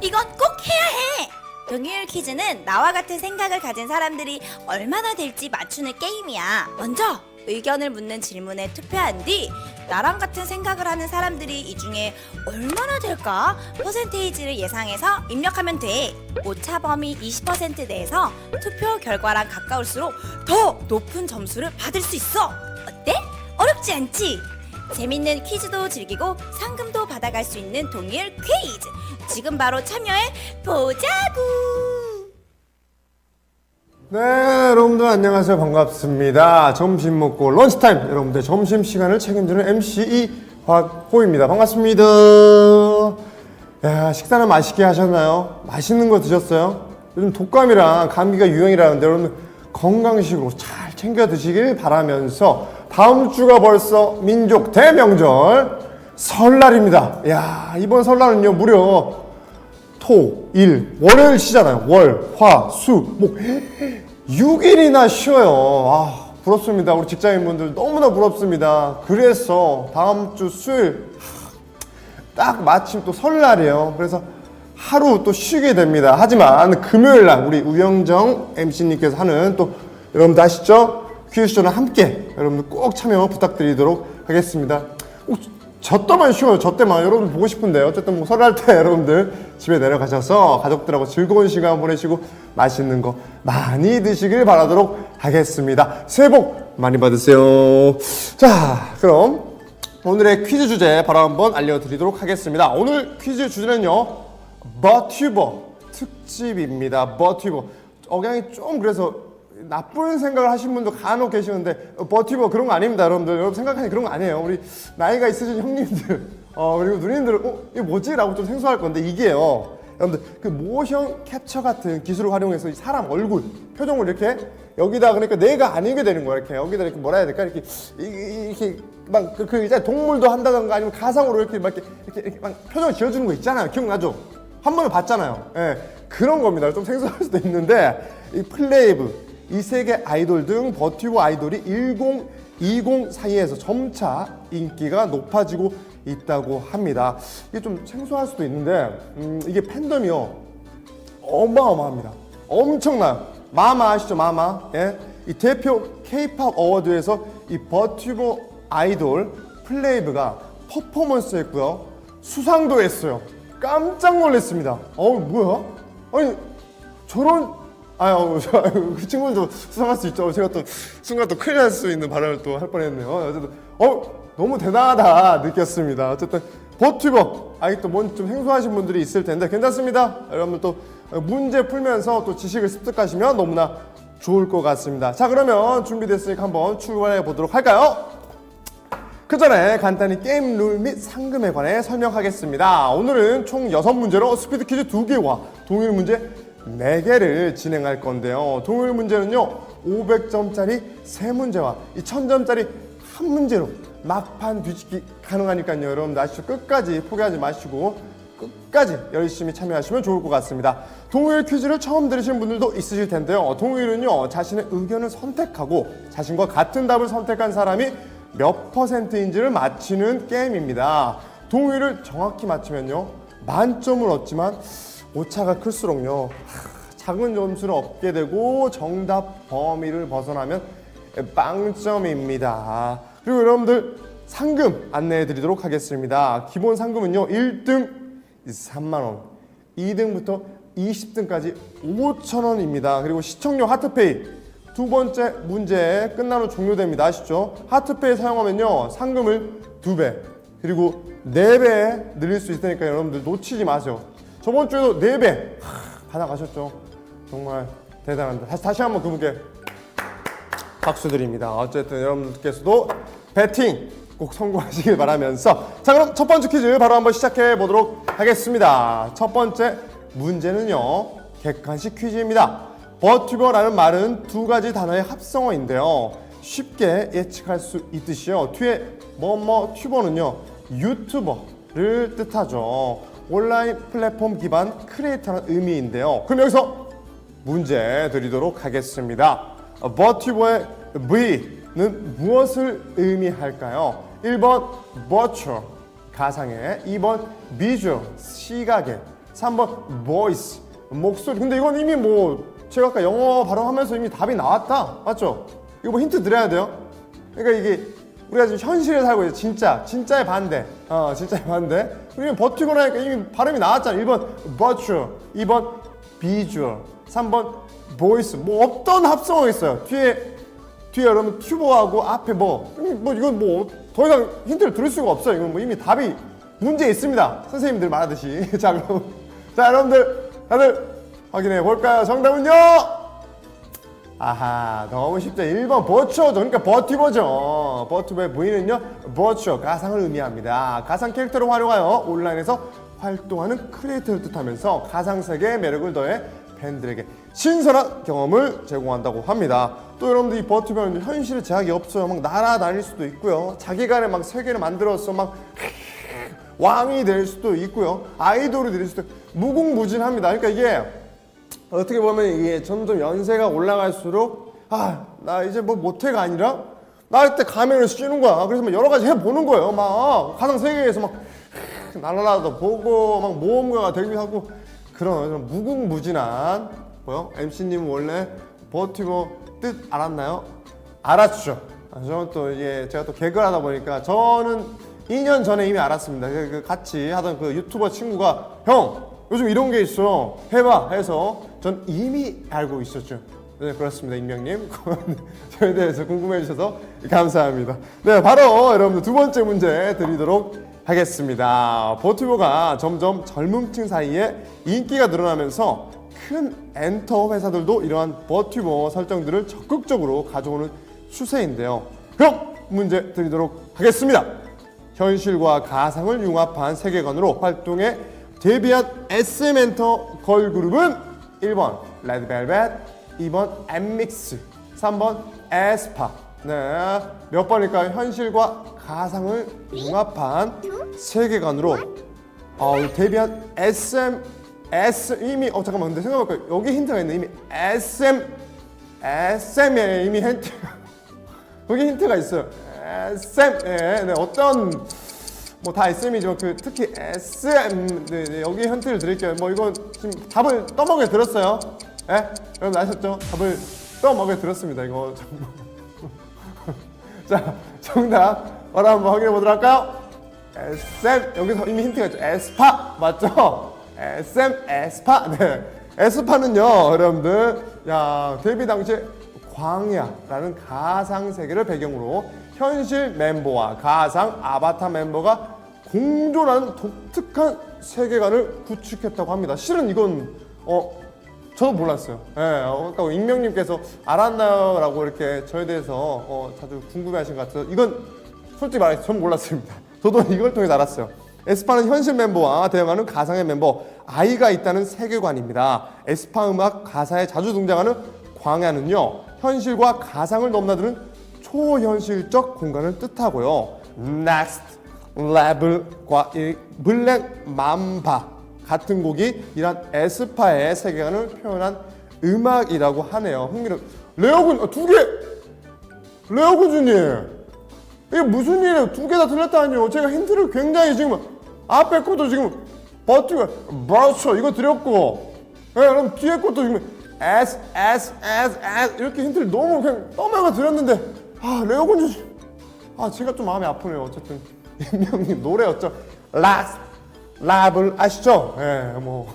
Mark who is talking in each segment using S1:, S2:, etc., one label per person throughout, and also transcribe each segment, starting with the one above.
S1: 이건 꼭 해야 해! 동일 퀴즈는 나와 같은 생각을 가진 사람들이 얼마나 될지 맞추는 게임이야. 먼저 의견을 묻는 질문에 투표한 뒤 나랑 같은 생각을 하는 사람들이 이 중에 얼마나 될까 퍼센테이지를 예상해서 입력하면 돼. 오차 범위 20% 내에서 투표 결과랑 가까울수록 더 높은 점수를 받을 수 있어. 어때? 어렵지 않지? 재밌는 퀴즈도 즐기고 상금도 받아갈 수 있는 동일 퀴즈. 지금 바로 참여해 보자구.
S2: 네, 여러분들 안녕하세요. 반갑습니다. 점심 먹고 런치타임 여러분들 점심 시간을 책임지는 MC 이화호입니다. 반갑습니다. 야, 식사는 맛있게 하셨나요? 맛있는 거 드셨어요? 요즘 독감이랑 감기가 유행이라는데 여러분 건강식으로 잘 챙겨 드시길 바라면서 다음 주가 벌써 민족 대명절 설날입니다. 야, 이번 설날은요 무려 토, 일, 월요일 쉬잖아요. 월, 화, 수, 목. 6일이나 쉬어요. 아, 부럽습니다. 우리 직장인분들 너무나 부럽습니다. 그래서 다음 주 수요일, 딱 마침 또 설날이에요. 그래서 하루 또 쉬게 됩니다. 하지만 금요일 날 우리 우영정 MC님께서 하는 또 여러분들 아시죠? 퀴즈쇼는 함께 여러분들 꼭 참여 부탁드리도록 하겠습니다. 꼭저 때만 쉬어요. 저 때만 여러분 보고 싶은데 어쨌든 뭐 설날 때 여러분들 집에 내려가셔서 가족들하고 즐거운 시간 보내시고 맛있는 거 많이 드시길 바라도록 하겠습니다. 새해 복 많이 받으세요. 자, 그럼 오늘의 퀴즈 주제 바로 한번 알려드리도록 하겠습니다. 오늘 퀴즈 주제는요, 버튜버 특집입니다. 버튜버. 억양이 좀 그래서 나쁜 생각을 하신 분도 간혹 계시는데 어, 버튜버 그런 거 아닙니다, 여러분들. 여러분 생각하니 그런 거 아니에요. 우리 나이가 있으신 형님들, 어 그리고 누님들, 어 이게 뭐지?라고 좀 생소할 건데 이게요. 여러분들 그 모션 캡처 같은 기술을 활용해서 이 사람 얼굴 표정을 이렇게 여기다 그러니까 내가 아니게 되는 거야 이렇게 여기다 이렇게 뭐라 해야 될까 이렇게 이렇게 막그 그 이제 동물도 한다던가 아니면 가상으로 이렇게 막 이렇게 이렇게, 이렇게 막 표정 지어주는 거 있잖아요 기억나죠? 한 번에 봤잖아요. 예 그런 겁니다. 좀 생소할 수도 있는데 이 플레이브 이 세계 아이돌 등 버티고 아이돌이 1020 사이에서 점차 인기가 높아지고 있다고 합니다. 이게 좀 생소할 수도 있는데 음, 이게 팬덤이요 어마어마합니다. 엄청나요. 마마 아시죠? 마마. 예? 이 대표 K-팝 어워드에서 이 버튜버 아이돌 플레이브가 퍼포먼스 했고요. 수상도 했어요. 깜짝 놀랐습니다. 어우, 뭐야? 아니, 저런 아유, 저, 아유, 그 친구들도 수상할 수 있죠. 제가 또 순간 또 큰일 날 수 있는 발언을 또 할 뻔했네요. 어쨌든 어 너무 대단하다 느꼈습니다. 어쨌든 버튜버 아직 또뭔 좀 생소하신 분들이 있을 텐데 괜찮습니다. 여러분 또 문제 풀면서 또 지식을 습득하시면 너무나 좋을 것 같습니다. 자 그러면 준비됐으니까 한번 출발해 보도록 할까요? 그 전에 간단히 게임 룰 및 상금에 관해 설명하겠습니다. 오늘은 총 6문제로 스피드 퀴즈 2개와 동일 문제 4개를 진행할 건데요. 동일 문제는요, 500점짜리 3문제와 이 1000점짜리 한 문제로 막판 뒤집기 가능하니까요. 여러분들 아시죠? 끝까지 포기하지 마시고 끝까지 열심히 참여하시면 좋을 것 같습니다. 동일 퀴즈를 처음 들으신 분들도 있으실 텐데요. 동일은요, 자신의 의견을 선택하고 자신과 같은 답을 선택한 사람이 몇 퍼센트인지를 맞히는 게임입니다. 동의를 정확히 맞히면요 만점을 얻지만 오차가 클수록요 하, 작은 점수를 얻게 되고 정답 범위를 벗어나면 빵점입니다. 그리고 여러분들 상금 안내해 드리도록 하겠습니다. 기본 상금은요 1등 3만 원, 2등부터 20등까지 5천 원입니다. 그리고 시청료 하트페이 두 번째 문제 끝나면 종료됩니다. 아시죠? 하트페이 사용하면요 상금을 두배 그리고 네배 늘릴 수 있으니까 여러분들 놓치지 마세요. 저번 주에도 네배 받아가셨죠? 정말 대단합니다. 다시 다시 한번 그분께 박수 드립니다. 어쨌든 여러분들께서도 배팅 꼭 성공하시길 바라면서 자 그럼 첫 번째 퀴즈 바로 한번 시작해 보도록 하겠습니다. 첫 번째 문제는요 객관식 퀴즈입니다. 버튜버라는 말은 두 가지 단어의 합성어인데요. 쉽게 예측할 수 있듯이요. 뒤에 뭐뭐 튜버는요 유튜버를 뜻하죠. 온라인 플랫폼 기반 크리에이터라는 의미인데요. 그럼 여기서 문제 드리도록 하겠습니다. 버튜버의 V는 무엇을 의미할까요? 1번 virtual 가상의, 2번 visual 시각의, 3번 voice 목소리 근데 이건 이미 뭐 제가 아까 영어 발음하면서 이미 답이 나왔다 맞죠? 이거 뭐 힌트 드려야 돼요? 그러니까 이게 우리가 지금 현실에 살고 있어 진짜 진짜의 반대 어 진짜의 반대 우리는 버티고 나니까 이미 발음이 나왔잖아 1번 virtual 2번 visual 3번 voice 뭐 없던 합성어 있어요 뒤에 뒤에 여러분 튜버하고 앞에 뭐, 음, 뭐 이건 뭐 더 이상 힌트를 들을 수가 없어요. 이건 뭐 이미 답이 문제 있습니다. 선생님들 말하듯이. 자 그럼 자 여러분들 다들 확인해 볼까요? 정답은요. 아하 너무 쉽죠. 1번 버추어죠. 그러니까 버티버죠. 버티버의 부인은요 버추어 가상을 의미합니다. 가상 캐릭터를 활용하여 온라인에서 활동하는 크리에이터를 뜻하면서 가상 세계의 매력을 더해 팬들에게 신선한 경험을 제공한다고 합니다. 또 여러분들 이 버티버는 현실에 제약이 없어요. 막 날아다닐 수도 있고요. 자기간에 막 세계를 만들어서 막 왕이 될 수도 있고요. 아이돌이 될 수도 있고 무궁무진합니다. 그러니까 이게 어떻게 보면 이게 점점 연세가 올라갈수록 아 나 이제 뭐 못해가 아니라 나 그때 가면을 씌우는 거야. 그래서 막 여러 가지 해보는 거예요. 막 가상 세계에서 막 날아라도 보고 막 모험가가 되기도 하고 그런 좀 무궁무진한 뭐요? MC님은 원래 버티고 뜻 알았나요? 알았죠. 아, 저는 또 이게 제가 또 개그를 하다 보니까 저는 2년 전에 이미 알았습니다. 그- 그 같이 하던 그 유튜버 친구가 형 요즘 이런 게 있어 해봐 해서 전 이미 알고 있었죠. 네 그렇습니다 임명님 저에 대해서 궁금해 주셔서 감사합니다. 네 바로 여러분들 두 번째 문제 드리도록 하겠습니다. 버티버가 점점 젊은층 사이에 인기가 늘어나면서 큰 엔터 회사들도 이러한 버티버 설정들을 적극적으로 가져오는 추세인데요. 그럼 문제 드리도록 하겠습니다. 현실과 가상을 융합한 세계관으로 활동해 데뷔한 SM 엔터 걸그룹은 1번 레드벨벳, 2번 엠믹스, 3번 에스파. 네, 몇 번일까요? 현실과 가상을 융합한 세계관으로 어, 데뷔한 SM S 이미 어 잠깐만 근데 생각해볼까 여기 힌트가 있네 이미 SM SM에 이미 힌트 여기 힌트가 있어요. SM 예, 네, 어떤 뭐 다 SM이지만 그 특히 SM 네, 네, 여기 힌트를 드릴게요. 뭐 이건 지금 답을 떠먹여 들었어요. 예? 여러분 아셨죠? 답을 떠먹여 들었습니다. 이거 정말. 자 정답 바로 한번 확인해 보도록 할까요? SM 여기서 이미 힌트가 있죠. 에스파 맞죠? SM 에스파 네 에스파는요 여러분들 야 데뷔 당시에 광야라는 가상 세계를 배경으로 현실 멤버와 가상 아바타 멤버가 공존하는 독특한 세계관을 구축했다고 합니다. 실은 이건 어 저도 몰랐어요. 예, 어, 아까 익명님께서 알았나요?라고 이렇게 저에 대해서 어, 자주 궁금해하신 것 같아서 이건 솔직히 말해서 전 몰랐습니다. 저도 이걸 통해서 알았어요. 에스파는 현실 멤버와 대응하는 가상의 멤버 아이가 있다는 세계관입니다. 에스파 음악 가사에 자주 등장하는 광야는요 현실과 가상을 넘나드는 초현실적 공간을 뜻하고요. Next Level과 이 블랙 맘바 같은 곡이 이런 에스파의 세계관을 표현한 음악이라고 하네요. 흥미롭. 레오군 어, 두 개. 레오군 주님. 이게 무슨 일이에요? 두 개다 틀렸다니요. 제가 힌트를 굉장히 지금 앞에 것도 지금 버티고 버쳐 이거 드렸고, 예, 그럼 뒤에 것도 지금 S S S S 이렇게 힌트를 너무 그냥 떠먹어 드렸는데 아 레오군 주님. 아 제가 좀 마음이 아프네요. 어쨌든 임명님 노래였죠. 라스 라블 아시죠? 예, 뭐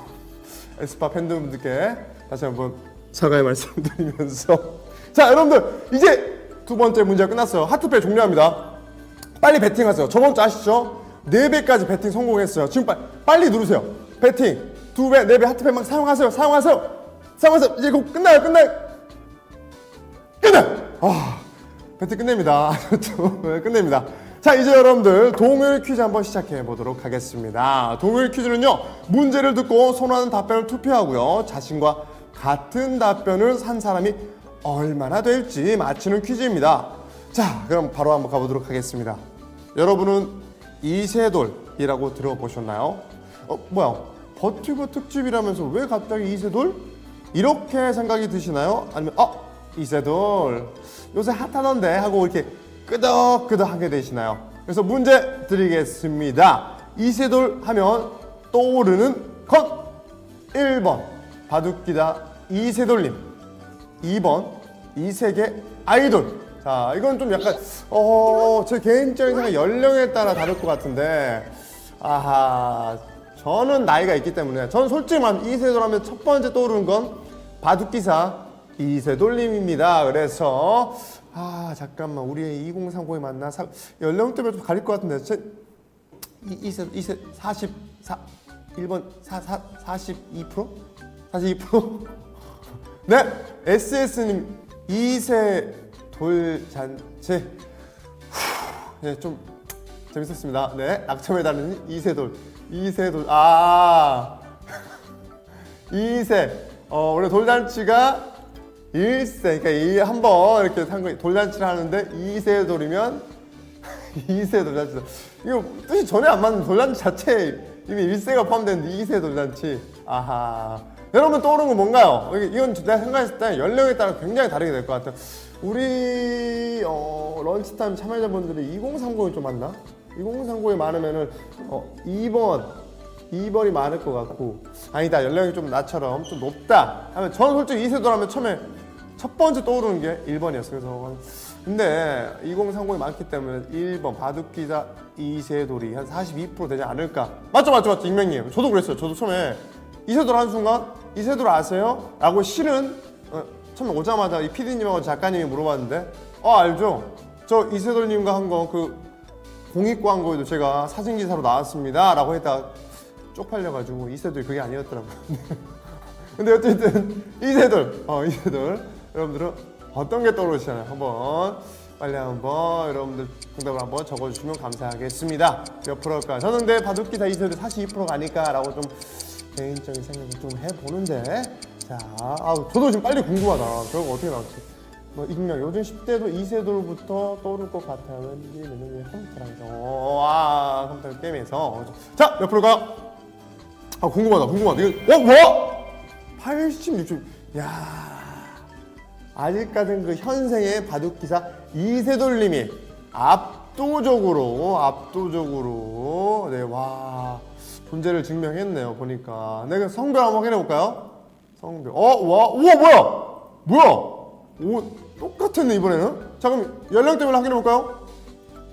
S2: 에스파 팬분들께 다시 한번 사과의 말씀드리면서 자 여러분들 이제 두 번째 문제가 끝났어요. 하트페이 종료합니다. 빨리 베팅하세요. 저번 주 아시죠? 네 배까지 베팅 성공했어요. 지금 빨리, 빨리 누르세요. 베팅 두 배, 네막 사용하세요. 사용하세요. 사용하세요. 이제 곧 끝나요. 끝나요. 끝나요. 아, 배팅 끝냅니다. 네, 끝냅니다. 자, 이제 여러분들 동요일 퀴즈 한번 시작해 보도록 하겠습니다. 동요일 퀴즈는요, 문제를 듣고 선호하는 답변을 투표하고요, 자신과 같은 답변을 산 사람이 얼마나 될지 맞히는 퀴즈입니다. 자, 그럼 바로 한번 가보도록 하겠습니다. 여러분은 이세돌이라고 들어보셨나요? 어, 뭐야? 버티고 특집이라면서 왜 갑자기 이세돌? 이렇게 생각이 드시나요? 아니면 어 이세돌. 요새 핫하던데 하고 이렇게 끄덕끄덕 하게 되시나요? 그래서 문제 드리겠습니다. 이세돌 하면 떠오르는 것 1번. 바둑기다 이세돌님. 2번. 이세계 아이돌. 자 이건 좀 약간 어제 개인적인 생각 연령에 따라 다를 것 같은데. 아하 저는 나이가 있기 때문에 저는 솔직히 말하면 이세돌 하면 첫 번째 떠오르는 건 바둑기사 이세돌님입니다. 그래서 아 잠깐만. 우리 2030이 맞나? 사- 연령대별로 좀 가릴 것 같은데. 제, 이, 이세 이세 44 1번 4, 4, 42%? 42%? 네. SS님 이세 돌잔치. 네, 좀 재밌었습니다. 네, 낙첨에 달린 이세돌, 이세돌, 아, 이세. 어, 원래 돌잔치가 일세, 그러니까 이 한 번 이렇게 산 거, 돌잔치를 하는데 이세돌이면 이세 돌잔치. 이거 뜻이 전혀 안 맞는 돌잔치 자체에 이미 일세가 포함되는데 이세 돌잔치. 아하. 여러분 떠오르는 건 뭔가요? 이건 내가 생각했을 때 연령에 따라 굉장히 다르게 될 것 같아요. 우리 어, 런치타임 참여자분들이 2030이 좀 많나? 2030이 많으면은 어, 2번 2번이 많을 것 같고 아니다 연령이 좀 나처럼 좀 높다 하면 저는 솔직히 이세돌 하면 처음에 첫 번째 떠오르는 게 1번이었어요. 그래서 근데 2030이 많기 때문에 1번 바둑기자 이세돌이 한 42% 되지 않을까? 맞죠, 맞죠, 맞죠, 익명님. 저도 그랬어요. 저도 처음에 이세돌 한 순간 이세돌 아세요? 라고 실은 어, 처음에 오자마자 이 PD님하고 작가님이 물어봤는데 어 알죠? 저 이세돌님과 한 거 그 공익 광고에도 제가 사진 기사로 나왔습니다 라고 했다가 쪽팔려가지고 이세돌이 그게 아니었더라고요. 근데 어쨌든 이세돌, 어 이세돌 여러분들은 어떤 게 떠오르시나요? 한번 빨리 한번 여러분들 정답을 한번 적어주시면 감사하겠습니다. 몇 프로일까? 저는 근데 바둑기사 이세돌 42%가 아닐까라고 좀 개인적인 생각을 좀 해보는데 자, 아 저도 지금 빨리 궁금하다. 저거 어떻게 나올지. 뭐 익명 요즘 10대도 이세돌부터 떠오를 것 같아요. 왠지 왠지 컴퓨터랑서 아 컴퓨터 게임에서 자몇 프로일까요? 아 궁금하다 궁금하다 이거 어 뭐야 80 60야 아직까지는 그 현생의 바둑기사 이세돌님이 압도적으로 압도적으로 네와 존재를 증명했네요 보니까. 내가 성별 한번 확인해 볼까요? 성별. 어와 우와 뭐야? 뭐야? 오 똑같았네 이번에는? 자 그럼 연령대별로 확인해 볼까요?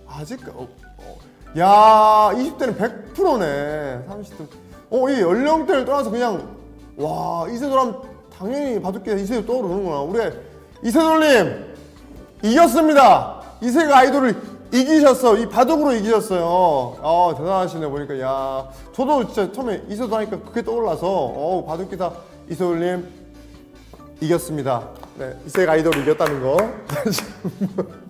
S2: 아직 어, 어. 야 20대는 100%네. 30대. 어이 연령대를 떠나서 그냥 와 이세돌 하면 당연히 바둑기사 이세돌 떠오르는구나. 우리 이세돌님 이겼습니다. 이세가 아이돌을 이기셨어. 이 바둑으로 이기셨어요. 아 대단하시네 보니까. 야 저도 진짜 처음에 이세돌 하니까 그게 떠올라서 어 바둑 기사 이세돌님 이겼습니다. 네 이세가 아이돌을 이겼다는 거.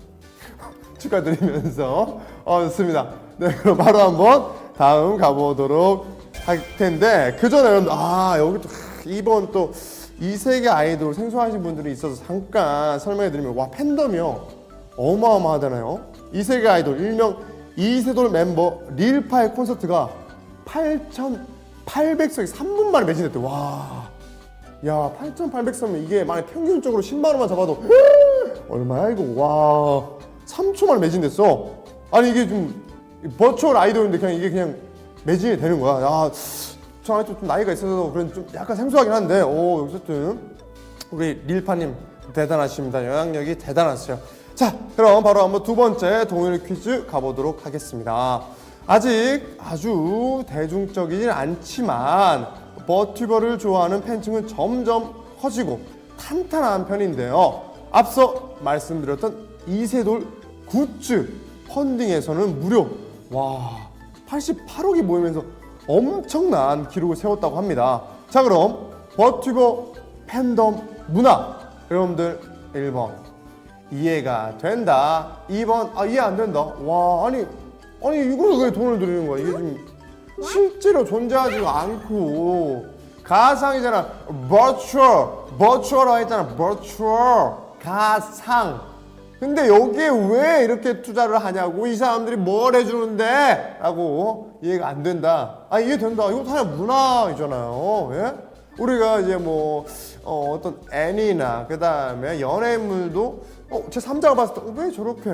S2: 축하드리면서 어 좋습니다. 네 그럼 바로 한번 다음 가보도록 할 텐데 그 전에 여러분들 아 여기 또 하, 이번 또 이 세계 아이돌 생소하신 분들이 있어서 잠깐 설명해 드리면 와 팬덤이요 어마어마하잖아요. 이 세계 아이돌 일명 이세돌 멤버 릴파의 콘서트가 8,800석이 3분 만에 매진했대. 와. 야, 8,800석이면 이게 만약 평균적으로 10만 원만 잡아도 얼마야 이거? 와, 3초 만에 매진됐어. 아니 이게 좀 버추얼 아이돌인데 그냥 이게 그냥 매진이 되는 거야. 야, 저 아직도 좀 나이가 있어서 그런 좀 약간 생소하긴 한데, 오, 어쨌든 우리 릴파님 대단하십니다. 영향력이 대단하세요. 자, 그럼 바로 한번 두 번째 동일 퀴즈 가보도록 하겠습니다. 아직 아주 대중적이진 않지만 버튜버를 좋아하는 팬층은 점점 커지고 탄탄한 편인데요. 앞서 말씀드렸던 이세돌 굿즈 펀딩에서는 무려 와 88억이 모이면서 엄청난 기록을 세웠다고 합니다. 자 그럼 버튜버 팬덤 문화. 여러분들 1번. 이해가 된다. 2번. 아 이해 안 된다. 와 아니 아니 이걸 왜 돈을 들이는 거야? 이게 좀 실제로 존재하지가 않고. 가상이잖아. Virtual. Virtual라고 했잖아. Virtual. 가상 근데 여기에 왜 이렇게 투자를 하냐고 이 사람들이 뭘 해주는데 라고 이해가 안 된다 아 이해된다 이거 다 문화이잖아요 예? 우리가 이제 뭐 어, 어떤 애니나 그 다음에 연예인물도 어, 제 3자가 봤을 때 왜 저렇게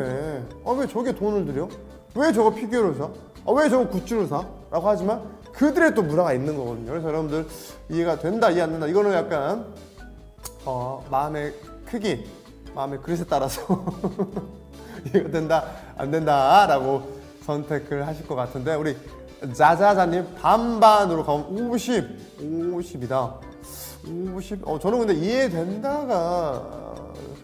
S2: 아, 왜 저게 돈을 들여? 왜 저거 피규어를 사? 아, 왜 저거 굿즈를 사? 라고 하지만 그들의 또 문화가 있는 거거든요. 그래서 여러분들 이해가 된다, 이해 안 된다. 이거는 약간 어, 마음의 크기, 마음의 그릇에 따라서 이해가 된다, 안 된다라고 선택을 하실 것 같은데 우리 자자자님 반반으로 가면 50, 50이다. 50. 어 저는 근데 이해된다가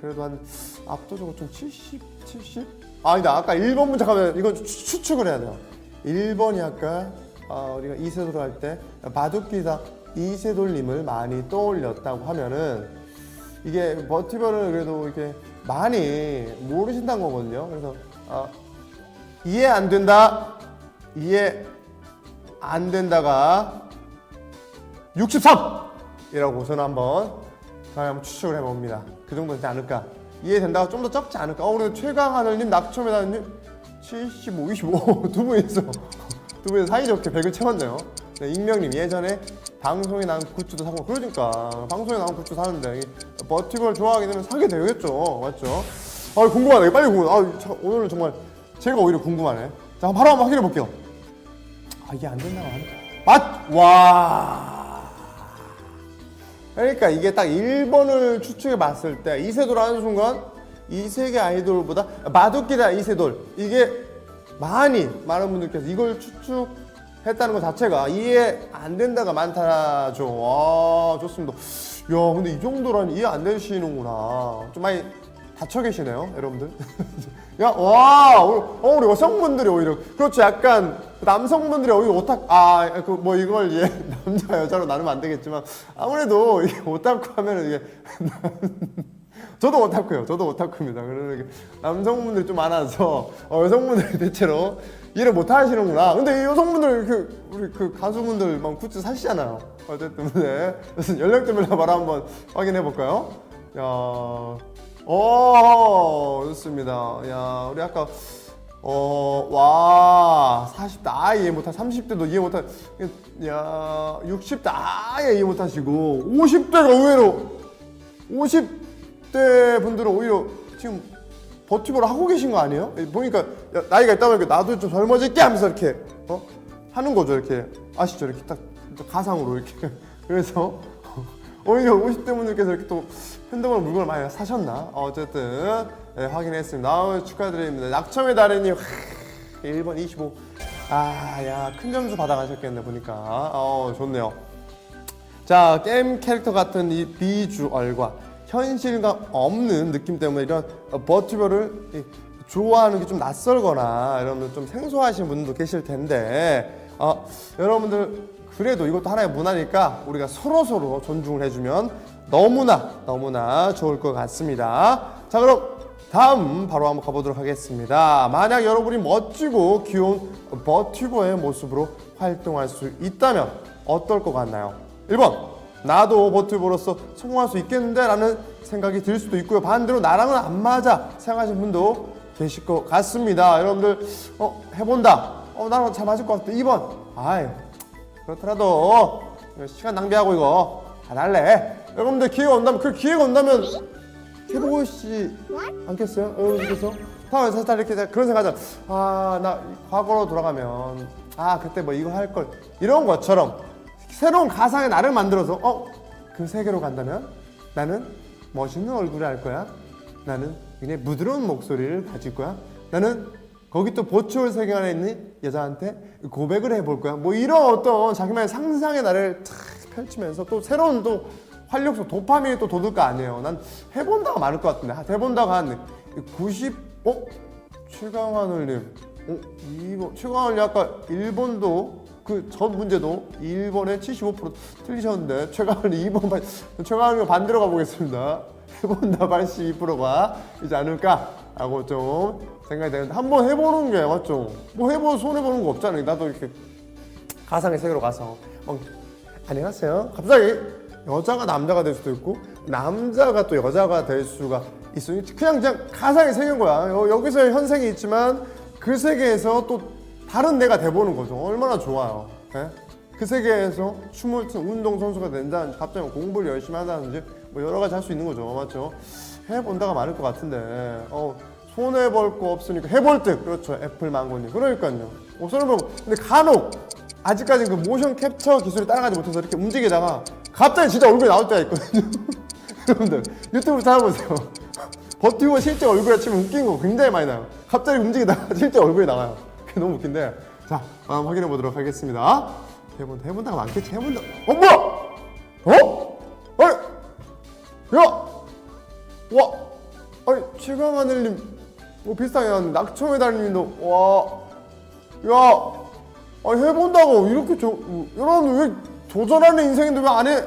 S2: 그래도 한 압도적으로 좀 70, 70. 아 근데 아까 1번 문제 가면 이건 추- 추측을 해야 돼요. 1번이 아까 아, 우리가 이세돌 할 때 바둑기사 이세돌님을 많이 떠올렸다고 하면은 이게 버티버를 그래도 이렇게 많이 모르신다는 거거든요. 그래서 아, 이해 안 된다. 이해 안 된다가 63이라고 저는 한번 다시 한번 추측을 해봅니다. 그 정도 되지 않을까? 이해된다가 좀 더 적지 않을까? 어, 우리 최강 하늘님, 낙초메다님 75, 25 두 분이서 두 분이 사이좋게 100을 채웠네요. 네, 익명님 예전에 방송에 나온 굿즈도 사고 그러니까 방송에 나온 굿즈 사는데 이 버티벌 좋아하게 되면 사게 되겠죠, 맞죠? 아 궁금하네, 빨리 궁금. 아 참, 오늘은 정말 제가 오히려 궁금하네. 자, 바로 한번 확인해 볼게요. 아 이게 안 된다고 하네. 맞, 와. 그러니까 이게 딱 1번을 추측해 봤을 때 이세돌 하는 순간 이 세계 아이돌보다 마두키다 이세돌 이게 많이 많은 분들께서 이걸 추측 했다는 것 자체가 이해 안 된다가 많다죠. 와 좋습니다. 야 근데 이 정도라니 이해 안 되시는구나. 좀 많이 다쳐 계시네요, 여러분들. 야, 와, 어, 우리 여성분들이 오히려 그렇죠. 약간 남성분들이 오히려 오탁 아, 그 뭐 이걸 예 남자 여자로 나누면 안 되겠지만 아무래도 이게 오타쿠 하면은 이게 저도 오타쿠예요. 저도 오타쿠입니다. 그러는 게 남성분들이 좀 많아서 어, 여성분들이 대체로 이해를 못 하시는구나. 근데 이 여성분들 그 우리 그 가수분들 막 굿즈 사시잖아요. 어쨌든 네. 그래서 연령대별로 바로 한번 확인해 볼까요? 야, 오 좋습니다. 야 우리 아까 어, 와, 40대 아예 이해 못한, 30대도 이해 못한, 야, 60대 아예 이해 못하시고, 50대가 의외로, 50 대 분들은 오히려 지금 버티버를 하고 계신 거 아니에요? 보니까 야, 나이가 있다 보니까 나도 좀 젊어질게 하면서 이렇게, 어? 하는 거죠, 이렇게. 아시죠? 이렇게 딱 가상으로 이렇게. 그래서 오히려 50대 분들께서 이렇게 또 핸드폰 물건을 많이 사셨나? 어쨌든 네, 확인했습니다. 아우, 축하드립니다. 낙첨의 달인님 1번 25. 아, 야, 큰 점수 받아가셨겠네 보니까. 어, 좋네요. 자, 게임 캐릭터 같은 이 비주얼과 현실감 없는 느낌 때문에 이런 버티버를 이, 좋아하는 게 좀 낯설거나 여러분들 좀 생소하신 분도 계실 텐데 어, 여러분들 그래도 이것도 하나의 문화니까 우리가 서로 서로 존중을 해주면 너무나 너무나 좋을 것 같습니다. 자 그럼 다음 바로 한번 가보도록 하겠습니다. 만약 여러분이 멋지고 귀여운 버튜버의 모습으로 활동할 수 있다면 어떨 것 같나요? 1번 나도 버튜버로서 성공할 수 있겠는데 라는 생각이 들 수도 있고요. 반대로 나랑은 안 맞아 생각하시는 분도 계실 것 같습니다. 여러분들 어, 해본다. 어, 나랑 잘 맞을 것 같아. 2번 아이 그렇더라도 시간 낭비하고 이거 안 할래. 여러분들 기회가 온다면 그 기회가 온다면 싶지 않겠어요? 여러분께서 다음에 살짝 이렇게 그런 생각하자. 아, 나 과거로 돌아가면 아 그때 뭐 이거 할 걸 이런 것처럼 새로운 가상의 나를 만들어서 어 그 세계로 간다면 나는 멋있는 얼굴을 할 거야. 나는 굉장히 부드러운 목소리를 가질 거야. 나는 거기 또 보초월 세계 안에 있는 여자한테 고백을 해볼 거야. 뭐 이런 어떤 자기만의 상상의 나를 탁 펼치면서 또 새로운 또 활력소, 도파민이 또 돋을 거 아니에요. 난 해본다가 많을 것 같은데. 한- 해본다가 한 90, 어? 최강하늘님. 어? 2번. 최강하늘님 아까 1번도 그 전 문제도 1번에 75% 틀리셨는데 최강하늘님 2번 반, 최강하늘님 반대로 가보겠습니다. 해본다 82%가 이지 않을까? 라고 좀 생각이 되는데 한번 해보는 게 맞죠? 뭐 해보 손해보는 거 없잖아요. 나도 이렇게 가상의 세계로 가서 막 안녕하세요. 갑자기 여자가 남자가 될 수도 있고 남자가 또 여자가 될 수가 있으니 그냥 그냥 가상의 세계인 거야. 여, 여기서 현생이 있지만 그 세계에서 또 다른 내가 돼보는 거죠. 얼마나 좋아요. 예? 그 세계에서 춤을 추는 운동 선수가 된다든지 갑자기 공부를 열심히 한다든지 뭐 여러 가지 할 수 있는 거죠. 맞죠? 해본다가 많을 것 같은데 어, 손해 볼 거 없으니까 해볼 듯 그렇죠. 애플 망고님 그러니까요. 어, 손해 보고 근데 간혹 아직까지는 그 모션 캡처 기술이 따라가지 못해서 이렇게 움직이다가 갑자기 진짜 얼굴이 나올 때가 있거든요. 여러분들 유튜브 찾아보세요. 버티고 실제 얼굴에 치면 웃긴 거 굉장히 많이 나요. 갑자기 움직이다가 실제 얼굴이 나와요. 너무 웃긴데. 자, 한번 확인해 보도록 하겠습니다. 해본 해본다가 많겠지 해본다. 어 뭐야? 어? 아니, 야, 와, 아니 최강하늘님 뭐 비슷하게 나왔는데 낙청의 달님도 와, 야, 아니 해본다고 이렇게 저 여러분 왜 도전하는 인생인데 왜 안 해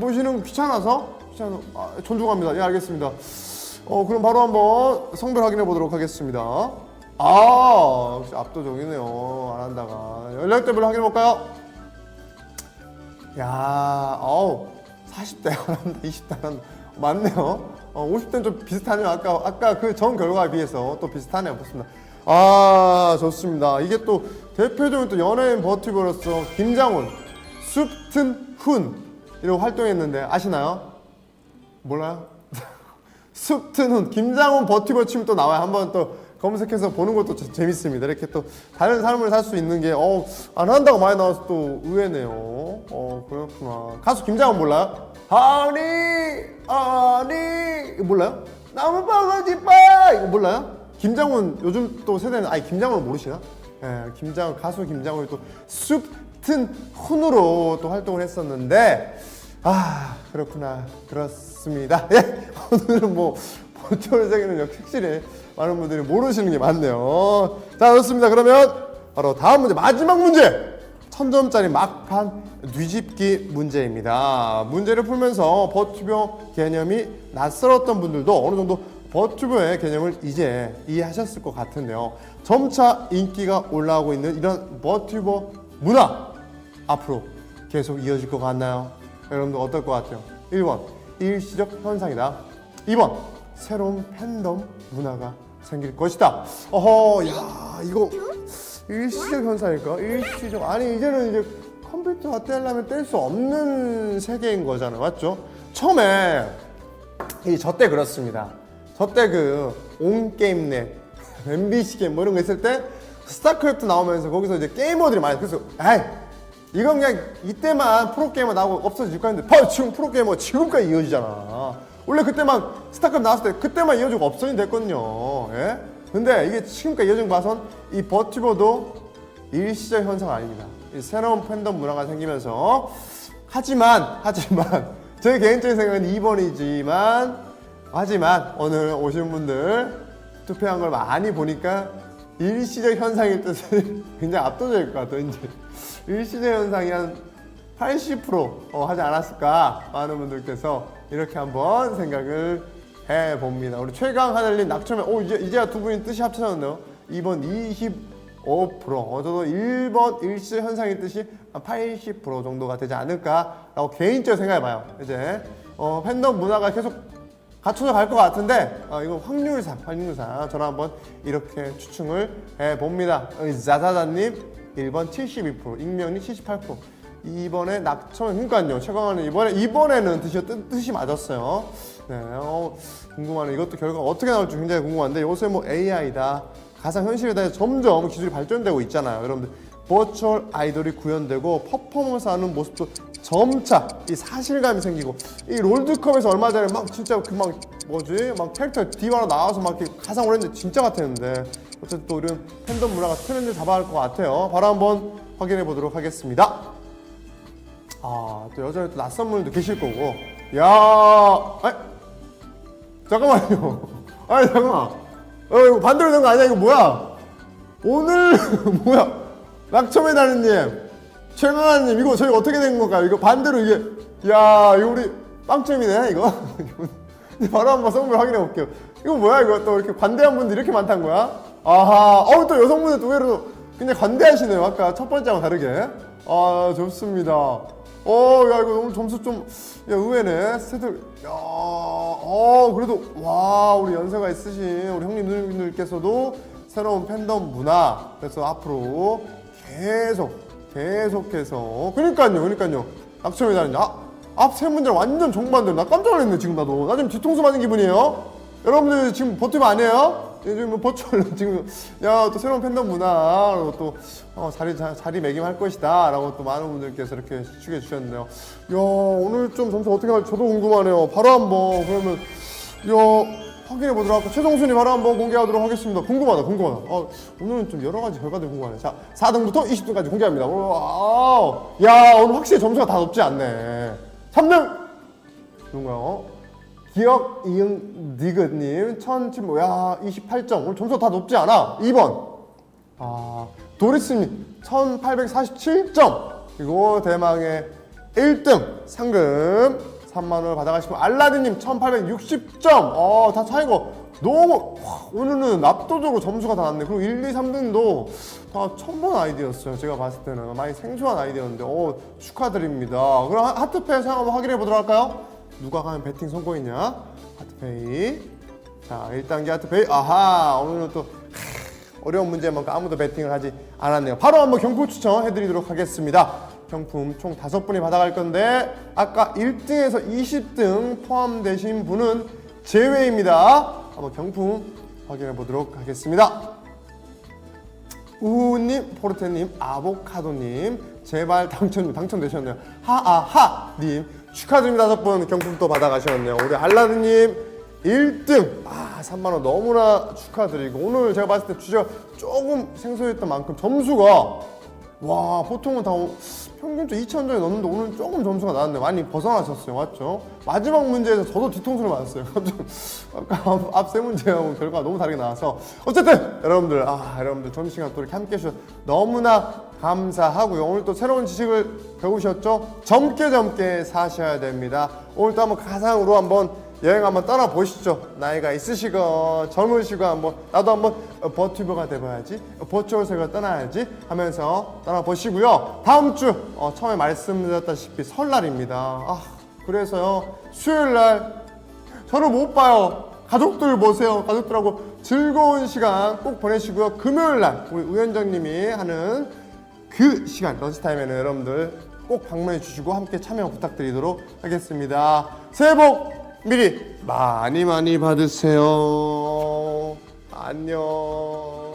S2: 보시는 거 귀찮아서 귀찮아 아, 존중합니다. 예 알겠습니다. 어 그럼 바로 한번 성별 확인해 보도록 하겠습니다. 아 역시 압도적이네요. 안 한다가 연령대별 확인해 볼까요? 야, 어우, 40대 안 한다, 20대 안 한다. 맞네요. 어, 50대는 좀 비슷하네요. 아까, 아까 그 전 결과에 비해서 또 비슷하네요. 좋습니다. 아, 좋습니다. 이게 또 대표적인 또 연예인 버티버로서 김장훈, 숲튼 훈, 이런 활동했는데 아시나요? 몰라요? 숲튼 훈, 김장훈 버티버 치면 또 나와요. 한번 또 검색해서 보는 것도 재- 재밌습니다. 이렇게 또 다른 삶을 살 수 있는 게, 어, 안 한다고 많이 나와서 또 의외네요. 어, 그렇구나. 가수 김장훈 몰라요? 아니, 아니, 몰라요? 나무 바가지 빠! 이거 몰라요? 김장훈, 요즘 또 세대는, 아니, 김장훈 모르시나? 예, 김장훈, 가수 김장훈이 또 숲튼 훈으로 또 활동을 했었는데, 아 그렇구나 그렇습니다 예 오늘은 뭐 보초를 세계는 역시 확실히 많은 분들이 모르시는 게 많네요 자 좋습니다 그러면 바로 다음 문제 마지막 문제 1000점짜리 막판 뒤집기 문제입니다 문제를 풀면서 버튜버 개념이 낯설었던 분들도 어느 정도 버튜버의 개념을 이제 이해하셨을 것 같은데요 점차 인기가 올라오고 있는 이런 버튜버 문화 앞으로 계속 이어질 것 같나요? 여러분들 어떨 것 같아요? 1번 일시적 현상이다. 2번 새로운 팬덤 문화가 생길 것이다. 어허, 야 이거 일시적 현상일까? 일시적 아니 이제는 이제 컴퓨터가 떼려면 뗄 수 없는 세계인 거잖아요, 맞죠? 처음에 이 저 때 그렇습니다. 저 때 그 온 게임 넷, MBC 게임 뭐 이런 거 있을 때 스타크래프트 나오면서 거기서 이제 게이머들이 많이 그래서 에이 이건 그냥 이때만 프로게이머 나오고 없어질 거 했는데 봐 지금 프로게이머 지금까지 이어지잖아. 원래 그때만 스타크래프트 나왔을 때 그때만 이어지고 없어진 됐거든요. 예? 근데 이게 지금까지 이어진 거 봐선 이 버티버도 일시적 현상 아닙니다. 이 새로운 팬덤 문화가 생기면서 하지만 하지만 제 개인적인 생각은 2번이지만 하지만 오늘 오신 분들 투표한 걸 많이 보니까 일시적 현상일 뜻은 굉장히 압도적일 것 같아요. 이제 일시적 현상이 한 80% 어, 하지 않았을까 많은 분들께서 이렇게 한번 생각을 해 봅니다. 우리 최강 하늘님 낙첨에 오 이제 이제야 두 분이 뜻이 합쳐졌네요. 2번 25% 어, 저도 1번 일시 현상의 뜻이 한 80% 정도가 되지 않을까라고 개인적으로 생각해봐요. 이제 어, 팬덤 문화가 계속 갖춰져 갈 것 같은데 어, 이거 확률상 확률상 저는 한번 이렇게 추측을 해봅니다. 자자자님 1번 72% 익명님 78% 2번에 낙천 그러니까요 최강환은 이번에 이번에는 뜻이 뜻, 뜻이 맞았어요. 네, 어, 궁금하네. 이것도 결과가 어떻게 나올지 굉장히 궁금한데 요새 뭐 AI다 가상 현실에 대해 점점 기술이 발전되고 있잖아요. 여러분들 버추얼 아이돌이 구현되고 퍼포먼스 하는 모습도 점차 이 사실감이 생기고 이 롤드컵에서 얼마 전에 막 진짜 그 막 뭐지 막 캐릭터 디바로 나와서 막 이렇게 가상을 했는데 진짜 같았는데 어쨌든 또 이런 팬덤 문화가 트렌드 잡아갈 것 같아요. 바로 한번 확인해 보도록 하겠습니다. 아, 또 여전히 또 낯선 분들도 계실 거고. 야, 아, 잠깐만요. 아니, 잠깐만. 어, 이거 반대로 된 거 아니야? 이거 뭐야? 오늘, 뭐야? 낙첨의 달인님, 최강아님, 이거 저희 어떻게 된 건가요? 이거 반대로 이게, 야, 이거 우리 빵점이네, 이거. 바로 한번 성별 확인해 볼게요. 이거 뭐야, 이거 또 이렇게 관대한 분들 이렇게 많단 거야? 아하, 어우, 또 여성분들 또 의외로 굉장히 관대하시네요. 아까 첫 번째랑 다르게. 아, 좋습니다. 어, 야, 이거 오늘 점수 좀, 야, 의외네. 스태들, 야, 어, 그래도, 와, 우리 연세가 있으신 우리 형님, 누님들께서도 새로운 팬덤 문화, 그래서 앞으로 계속, 계속해서, 그러니까요, 그러니까요. 낙첨이 다른, 아, 앞세 문제 완전 정반대로. 나 깜짝 놀랐네, 지금 나도. 나 지금 뒤통수 맞은 기분이에요. 여러분들 지금 버티면 아니에요? 요즘 뭐 버추얼 지금 야 또 새로운 팬덤 문화 그리고 또 어, 자리 자, 자리 매김할 것이다라고 또 많은 분들께서 이렇게 추측해 주셨네요. 야 오늘 좀 점수 어떻게 할지 저도 궁금하네요. 바로 한번 그러면 야 확인해 보도록 할까. 최종 순위 바로 한번 공개하도록 하겠습니다. 궁금하다, 궁금하다. 어, 오늘은 좀 여러 가지 결과들이 궁금하네. 자, 4등부터 20등까지 공개합니다. 와, 야, 오늘 확실히 점수가 다 높지 않네. 3등! 누군가요? 기억 이응 디귿님 1007, 야, 28점. 오늘 점수가 다 높지 않아. 2번. 아, 도리스님 1847점. 그리고 대망의 1등 상금 3만 원을 받아가시고 알라딘님 1860점. 어, 다 차이가 너무 와, 오늘은 압도적으로 점수가 다 났네. 그리고 1, 2, 3등도 다 처음 본 아이디어였어요. 제가 봤을 때는 많이 생소한 아이디어였는데, 어, 축하드립니다. 그럼 하- 하트페이 상황 한번 확인해 보도록 할까요? 누가 과연 배팅 성공했냐? 하트페이. 자, 1단계 하트페이. 아하, 오늘은 또 어려운 문제만큼 아무도 배팅을 하지 않았네요. 바로 한번 경품 추천해드리도록 하겠습니다. 경품 총 다섯 분이 받아갈 건데 아까 1등에서 20등 포함되신 분은 제외입니다. 한번 경품 확인해 보도록 하겠습니다. 우우님, 포르테님, 아보카도님, 제발 당첨 당첨되셨네요. 하아하님 축하드립니다. 다섯 분 경품 또 받아가셨네요. 우리 알라드님 1등 아 3만 원 너무나 축하드리고 오늘 제가 봤을 때 주제가 조금 생소했던 만큼 점수가 와 보통은 다 오- 평균점 2천 점이 넘는데 오늘 조금 점수가 나왔는데 많이 벗어나셨어요 맞죠? 마지막 문제에서 저도 뒤통수를 맞았어요 아까 앞 세 문제하고 결과가 너무 다르게 나와서 어쨌든 여러분들 아 여러분들 점심시간 또 이렇게 함께 해주셔서 너무나 감사하고요 오늘 또 새로운 지식을 배우셨죠? 젊게 젊게 사셔야 됩니다 오늘 또 한번 가상으로 한번 여행 한번 떠나 보시죠. 나이가 있으시고 젊으시고 한번 나도 한번 어, 버튜버가 돼봐야지, 어, 버추얼 세계를 떠나야지 하면서 떠나 보시고요. 다음 주 어, 처음에 말씀드렸다시피 설날입니다. 아 그래서요 수요일 날 저를 못 봐요. 가족들 보세요. 가족들하고 즐거운 시간 꼭 보내시고요. 금요일 날 우리 우현정님이 하는 그 시간 런치타임에는 여러분들 꼭 방문해 주시고 함께 참여 부탁드리도록 하겠습니다. 새해 복 미리 많이 많이 받으세요. 안녕.